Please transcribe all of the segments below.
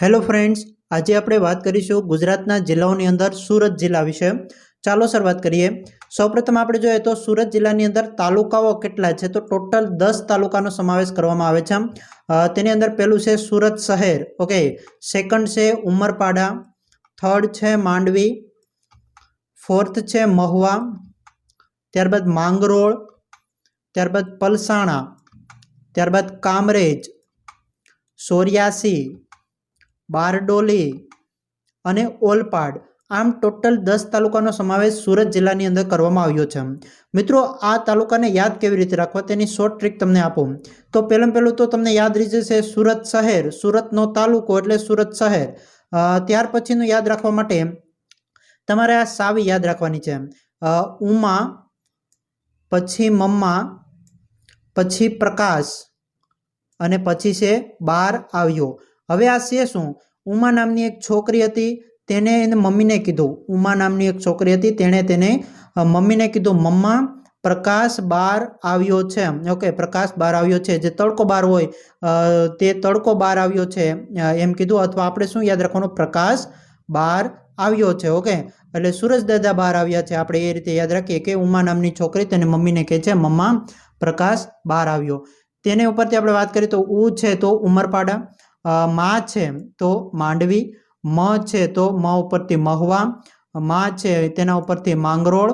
Hello friends આજે આપણે વાત કરીશું ગુજરાતના જિલ્લાઓની અંદર સુરત જિલ્લા વિશે. ચાલો શરૂઆત કરીએ. સૌપ્રથમ આપણે જોઈએ તો સુરત જિલ્લાની અંદર તાલુકાઓ કેટલા છે? તો ટોટલ દસ તાલુકાનો સમાવેશ કરવામાં આવે છે. તેની અંદર પહેલું છે સુરત શહેર. ઓકે સેકન્ડ છે ઉમરપાડા થર્ડ છે માંડવી ફોર્થ છે મહુવા, ત્યારબાદ માંગરોળ, ત્યારબાદ પલસાણા, ત્યારબાદ કામરેજ, સોર્યાસી બારડોલી અને ઓલપાડ. આમ ટોટલ દસ તાલુકાનો સમાવેશ સુરત જિલ્લાની અંદર કરવામાં આવ્યો છે. મિત્રો, આ તાલુકાને યાદ કેવી રીતે રાખવા તેની શોર્ટ ટ્રીક તમને આપું. તો પહેલાં પહેલું તો તમને યાદ રહી જશે સુરત શહેર. સુરતનો તાલુકો એટલે સુરત શહેર. ત્યાર પછીનું યાદ રાખવા માટે તમારે આ સાવી યાદ રાખવાની છે. ઉમા, પછી મમ્મા, પછી પ્રકાશ અને પછી છે બાર આવ્યો. હવે આ છે શું? ઉમા નામની એક છોકરી હતી, તેને એને મમ્મીને કીધું. ઉમા નામની એક છોકરી હતી, તેણે તેને મમ્મીને કીધું, મમ્મા, પ્રકાશ બાર આવ્યો છે. ઓકે પ્રકાશ બાર આવ્યો છે. જે તડકો બાર હોય તે તડકો બાર આવ્યો છે એમ કીધું. અથવા આપણે શું યાદ રાખવાનું? પ્રકાશ બાર આવ્યો છે ઓકે એટલે સુરજ દાદા બહાર આવ્યા છે. આપણે એ રીતે યાદ રાખીએ કે ઉમા નામની છોકરી તેને મમ્મીને કહે છે, મમ્મા, પ્રકાશ બહાર આવ્યો. તેને ઉપરથી આપણે વાત કરીએ તો ઉ છે તો ઉમરપાડા. મા છે, તો માંડવી, મ છે, તો મ ઉપરથી મહુવા, મા છે, તેના ઉપરથી માંગરોળ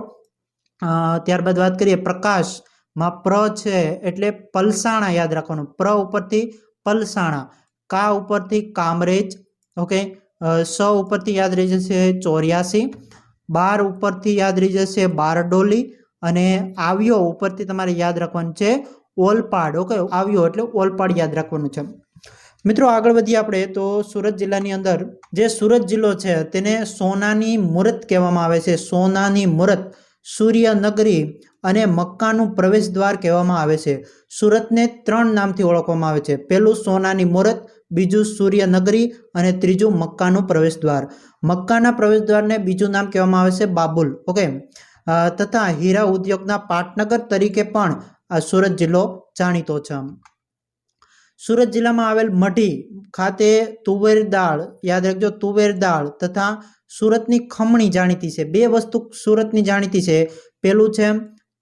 ત્યારબાદ વાત કરીએ પ્રકાશ, માં પ્ર છે, એટલે પલસાણા યાદ રાખવાનું, પ્ર ઉપરથી પલસાણા, કા ઉપરથી કામરેજ, ઓકે સ ઉપરથી યાદ રહી જશે ચોર્યાસી, બાર ઉપરથી યાદ રહી જશે બારડોલી, અને આવ્યો ઉપરથી તમારે યાદ રાખવાનું છે ઓલપાડ, ઓકે, આવ્યો એટલે ઓલપાડ યાદ રાખવાનું છે. મિત્રો, આગળ વધીએ આપણે. તો સુરત જિલ્લાની અંદર જે સુરત જિલ્લો છે, તેને સોનાની મૂરત કહેવામાં આવે છે. સોનાની મૂરત સૂર્યનગરી અને મક્કાનું પ્રવેશ દ્વાર કહેવામાં આવે છે. સુરતને ત્રણ નામથી ઓળખવામાં આવે છે. પહેલું સોનાની મૂરત, બીજું સૂર્યનગરી અને ત્રીજું મક્કાનું પ્રવેશ દ્વાર મક્કાના પ્રવેશ દ્વારને બીજું નામ કહેવામાં આવે છે બાબુલ. ઓકે? તથા હીરા ઉદ્યોગના પાટનગર તરીકે પણ આ સુરત જિલ્લો જાણીતો છે. સુરત જિલ્લામાં આવેલ મઢી ખાતે તુવેર દાળ, યાદ રાખજો, તુવેર દાળ તથા સુરતની ખમણી જાણીતી છે. બે વસ્તુ સુરતની જાણીતી છે. પેલું છે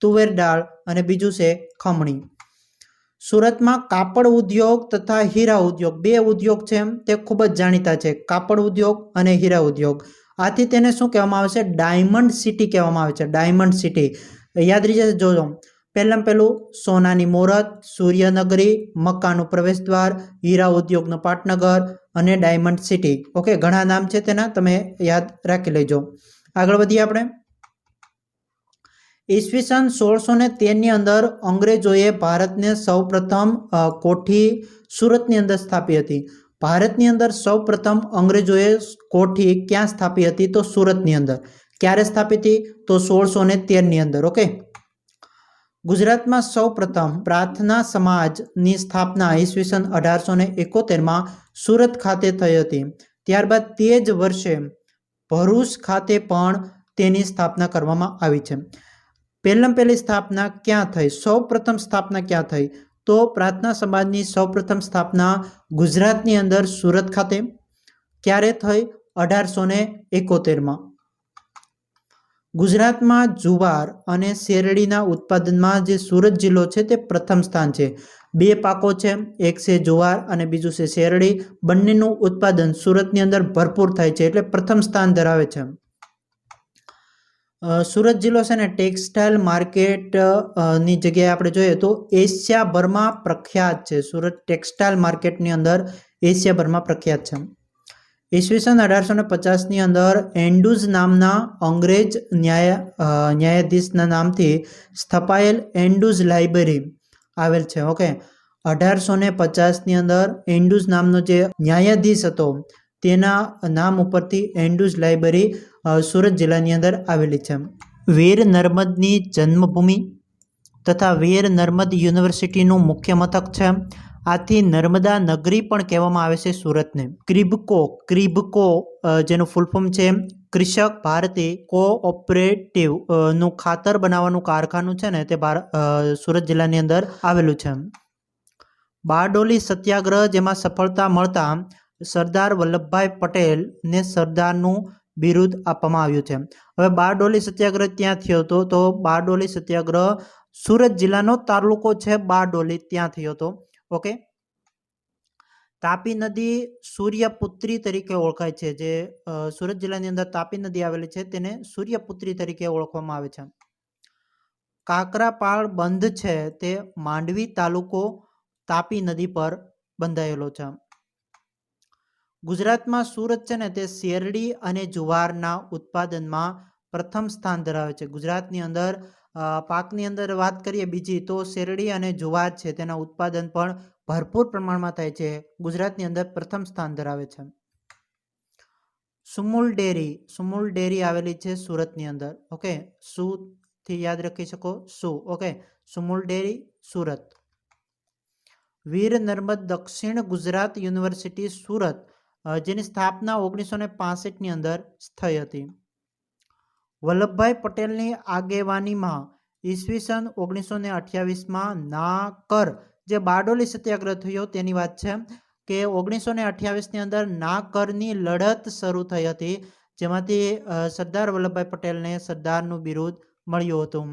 તુવેર દાળ અને બીજું છે ખમણી. સુરતમાં કાપડ ઉદ્યોગ તથા હીરા ઉદ્યોગ, બે ઉદ્યોગ છે તે ખૂબ જ જાણીતા છે. કાપડ ઉદ્યોગ અને હીરા ઉદ્યોગ. આથી તેને શું કહેવામાં આવે છે? ડાયમંડ સિટી કહેવામાં આવે છે. Diamond city. યાદ રહી જશે, જોજો. પહેલાં પહેલું સોનાની મૂરત, સૂર્યનગરી મક્કાનું પ્રવેશ દ્વાર હીરા ઉદ્યોગનું પાટનગર અને ડાયમંડ સિટી. ઓકે, ઘણા નામ છે તેના, તમે યાદ રાખી લેજો. આગળ વધીએ આપણે. ઈસવીસન સોળસો ને તેરની અંદર અંગ્રેજોએ ભારતને સૌપ્રથમ કોઠી સુરતની અંદર સ્થાપી હતી. ભારતની અંદર સૌપ્રથમ અંગ્રેજોએ કોઠી ક્યાં સ્થાપી હતી? તો સુરતની અંદર. ક્યારે સ્થાપી હતી? તો સોળસો ને તેરની અંદર. ઓકે? ગુજરાતમાં સૌપ્રથમ પ્રાર્થના સમાજની સ્થાપના ઈસવીસન અઢારસો ને એકોતેરમાં સુરત ખાતે થઈ હતી. ત્યારબાદ તે જ વર્ષે ભરૂચ ખાતે પણ તેની સ્થાપના કરવામાં આવી છે. પહેલાં પહેલી સ્થાપના ક્યાં થઈ? સૌપ્રથમ સ્થાપના ક્યાં થઈ? તો પ્રાર્થના સમાજની સૌપ્રથમ સ્થાપના ગુજરાતની અંદર સુરત ખાતે. ક્યારે થઈ? અઢારસો ને એકોતેરમાં. ગુજરાતમાં જુવાર અને શેરડીના ઉત્પાદનમાં જે સુરત જિલ્લો છે તે પ્રથમ સ્થાન છે. બે પાકો છે, એક છે જુવાર અને બીજું છે શેરડી. બંનેનું ઉત્પાદન સુરતની અંદર ભરપૂર થાય છે એટલે પ્રથમ સ્થાન ધરાવે છે. સુરત જિલ્લો છે ને ટેક્સટાઇલ માર્કેટની જગ્યાએ આપણે જોઈએ તો એશિયાભરમાં પ્રખ્યાત છે. સુરત ટેક્સટાઇલ માર્કેટની અંદર એશિયાભરમાં પ્રખ્યાત છે. ઈસવીસન અઢારસો ને પચાસની અંદર એન્ડુઝ નામના અંગ્રેજ ન્યાય ન્યાયાધીશના નામથી સ્થપાયેલ એન્ડુઝ લાઇબ્રેરી આવેલ છે, ઓકે? અઢારસો ને પચાસની અંદર એન્ડુઝ નામનો જે ન્યાયાધીશ હતો, તેના નામ ઉપરથી એન્ડુઝ લાઇબ્રેરી સુરત જિલ્લાની અંદર આવેલી છે. વીર નર્મદની જન્મભૂમિ તથા વીર નર્મદ યુનિવર્સિટીનું મુખ્ય મથક છે. આથી નર્મદા નગરી પણ કહેવામાં આવે છે સુરતને. ક્રિબકો ક્રિબકો જેનું ફૂલફોર્મ છે કૃષક ભારતી કોઓપરેટિવનું ખાતર બનાવવાનું કારખાનું છે ને તે સુરત જિલ્લાની અંદર આવેલું છે. બારડોલી સત્યાગ્રહ જેમાં સફળતા મળતા સરદાર વલ્લભભાઈ પટેલને સરદારનું બિરુદ આપવામાં આવ્યું છે. હવે બારડોલી સત્યાગ્રહ ત્યાં થયો હતો? તો બારડોલી સત્યાગ્રહ સુરત જિલ્લાનો તાલુકો છે બારડોલી. ત્યાં થયો હતો. ઓકે? તાપી નદી સૂર્યપુત્રી તરીકે ઓળખાય છે. જે સુરત જિલ્લાની અંદર તાપી નદી આવેલી છે, તેને સૂર્યપુત્રી તરીકે ઓળખવામાં આવે છે. કાકરાપાળ બંધ છે તે માંડવી તાલુકો તાપી નદી પર બંધાયેલો છે. ગુજરાતમાં સુરત છે ને તે શેરડી અને જુવારના ઉત્પાદનમાં પ્રથમ સ્થાન ધરાવે છે. ગુજરાતની અંદર પાકની અંદર વાત કરીએ બીજી, તો શેરડી અને જુવાર છે. તેના ઉત્પાદન પણ ભરપૂર પ્રમાણમાં થાય છે. ગુજરાતની અંદર પ્રથમ સ્થાન ધરાવે છે. સુમૂલ ડેરી સુમૂલ ડેરી આવેલી છે સુરતની અંદર. ઓકે? સુ થી યાદ રાખી શકો? સુ. Okay? Sumul dairy, Surat. Veer Narmad Dakshin Gujarat University Surat જેની સ્થાપના ઓગણીસો ને અંદર થઈ હતી. વલ્લભભાઈ પટેલની આગેવાનીમાં ઈસવીસન ઓગણીસો ને અઠ્યાવીસમાં ના કર જે બારડોલી સત્યાગ્રહ થયો તેની વાત છે કે ઓગણીસો ને અઠ્યાવીસની અંદર ના કરની લડત શરૂ થઈ હતી, જેમાંથી સરદાર વલ્લભભાઈ પટેલને સરદારનું બિરુદ મળ્યું હતું.